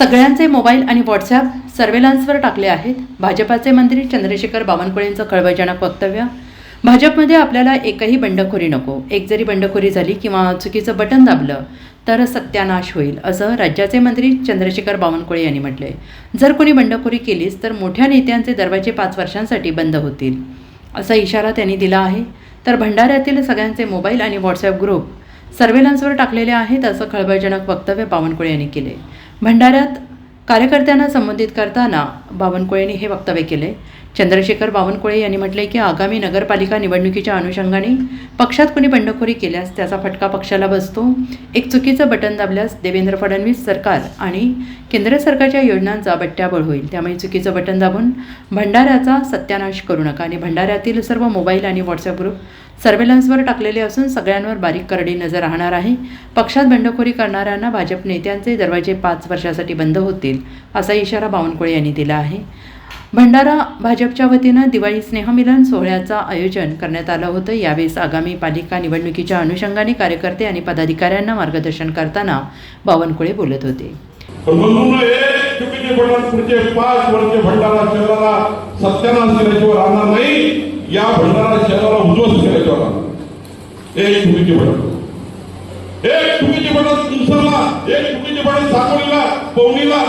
सगळ्यांचे मोबाईल आणि व्हॉट्सॲप सर्वेलन्सवर टाकले आहेत. भाजपाचे मंत्री चंद्रशेखर बावनकुळेंचं खळबळजनक वक्तव्य. भाजपमध्ये आपल्याला एकही बंडखोरी नको. एक जरी बंडखोरी झाली किंवा चुकीचं बटन दाबलं तर सत्यानाश होईल असं राज्याचे मंत्री चंद्रशेखर बावनकुळे यांनी म्हटले. जर कोणी बंडखोरी केलीच तर मोठ्या नेत्यांचे दरवाजे पाच वर्षांसाठी बंद होतील असा इशारा त्यांनी दिला आहे. तर भंडाऱ्यातील सगळ्यांचे मोबाईल आणि व्हॉट्सॲप ग्रुप सर्वेलन्सवर टाकलेले आहेत असं खळबळजनक वक्तव्य बावनकुळे यांनी केले. भंडाऱ्यात कार्यकर्त्यांना संबोधित करताना बावनकुळेंनी हे वक्तव्य केले. चंद्रशेखर बावनकुळे यांनी म्हटले की आगामी नगरपालिका निवडणुकीच्या अनुषंगाने पक्षात कोणी बंडखोरी केल्यास त्याचा फटका पक्षाला बसतो. एक चुकीचं बटन दाबल्यास देवेंद्र फडणवीस सरकार आणि केंद्र सरकारच्या योजनांचा बट्ट्याबळ होईल. त्यामुळे चुकीचं बटन दाबून भंडाऱ्याचा सत्यानाश करू नका आणि भंडाऱ्यातील सर्व मोबाईल आणि व्हॉट्सअप ग्रुप सर्वेलन्सवर टाकलेले असून सगळ्यांवर बारीक करडी नजर राहणार आहे. पक्षात बंडखोरी करणाऱ्यांना भाजप नेत्यांचे दरवाजे पाच वर्षासाठी बंद होतील असा इशारा बावनकुळे यांनी दिला आहे. भंडारा भाजपच्या वतीनं दिवाळी स्नेहमिलन सोहळ्याचं आयोजन करण्यात आलं होतं. यावेळेस आगामी पालिका निवडणुकीच्या अनुषंगाने कार्यकर्ते आणि पदाधिकाऱ्यांना मार्गदर्शन करताना बावनकुळे बोलत होते. पुढचे पाच वर्ष भंडारा शहराला सत्यानाश केल्याशिवाय राहणार नाही या भंडारा शहराला उद्ध्वस्त केल्याशिवाय राहणार एक चुकीचे बटन एक चुकीचे बटन तुमसरला एक चुकीचे बटन साकोलीला पवनीला.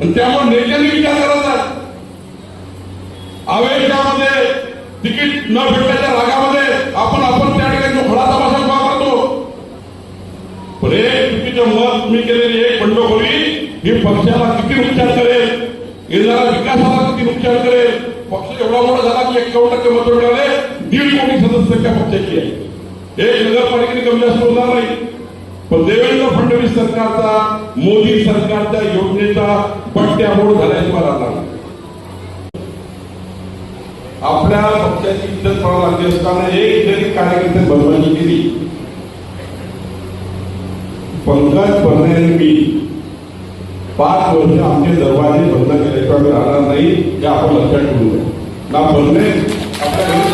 आणि त्यामुळे नेत्यांनी विचार करायचा आवेशामध्ये तिकीट न भेटल्याच्या रागामध्ये आपण आपण त्या ठिकाणी जो खडा तमाशा उभा पण एक चुकीचं मत मी केलेली एक बंडखोरी ही पक्षाला किती नुकसान करेल येणाऱ्या विकासाला किती नुकसान करेल पक्ष एवढा मोठा झाला की एकावन्न टक्के मत मिळाले. दीड कोटी सदस्य त्या पक्षाची आहे. हे नगरपालिकेने कमी जास्त होणार नाही. पण देवेंद्र फडणवीस सरकारचा मोदी सरकारच्या योजनेचा पट्ट्यामोड झाल्याचे मला लागला आपल्या पक्षाची इज्जत पडायला लागली. असताना एक जरी कार्यकर्ते बनवायची केली पंकज भरणे मी पाच वर्ष आमचे दरवाजे बंद केल्याशिवाय आम्ही राहणार नाही हे आपण लक्षात ठेवू ना भरणे आपल्या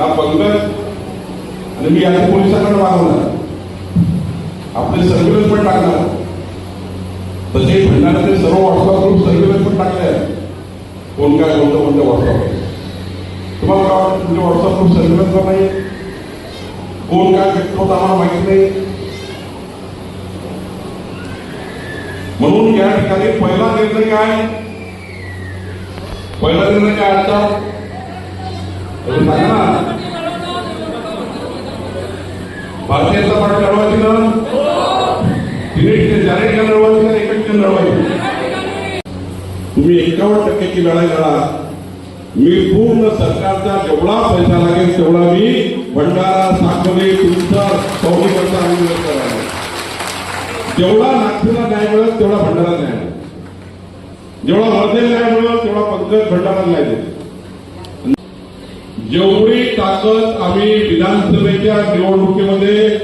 ना पंकज आणि मी आता पोलिसांकडे मागवणार आपले सर्व्हिलन्स पण टाकणार तसे भंडाऱ्याचे सर्व व्हॉट्सअप ग्रुप सर्व्हिलन्स पण टाकले आहे कोण काय बोलतं कोणतं व्हॉट्सअप तुम्हाला काय वाटतं तुमचे व्हॉट्सअप ग्रुप सर्व्हिलन्स नाही कोण काय करतो होता आम्हाला माहीत नाही. म्हणून या ठिकाणी पहिला निर्णय काय? पहिला निर्णय काय आता भारतीय जनता पार्टी लढवायची ना तिने तिथे ठिकाणी लढवायची ना एका ठिकाणी लढवायची तुम्ही एकावन्न टक्क्याची लढाई लढा. मी पूर्ण सरकारचा जेवढा पैसा लागेल तेवढा मी भंडारा साखरे तुमचा पवनीकरता आंदोलन व्यवस्था जेवढा नागपूरला न्याय मिळत तेवढा भंडारा न्याय जेवढा वर्धेला न्याय मिळत तेवढा पंकज भंडारा न्याय देईल. जेवढी ताकद आम्ही विधानसभेच्या निवडणुकीमध्ये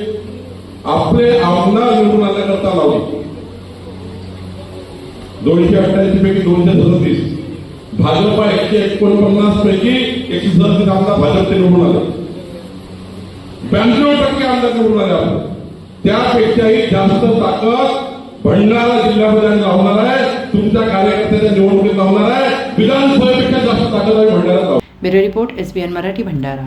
आपले आमदार निवडून आल्याकरता लावली. दोनशे अठ्ठ्याऐंशी पैकी दोनशे सदतीस. भाजपा एकशे एकोणपन्नास पैकी एकशे सदतीस आमदार भाजपचे निवडून आले. ब्याण्णव टक्के आमदार निवडून आले आपण. त्यापेक्षाही जास्त ताकद भंडारा जिल्ह्यामध्ये आम्ही लावणार आहे. तुमच्या कार्यकर्त्याच्या निवडणुकीत लावणार आहे. विधानसभेपेक्षा जास्त ताकद आम्ही Bhandara bureau report S B N Marathi Bhandara.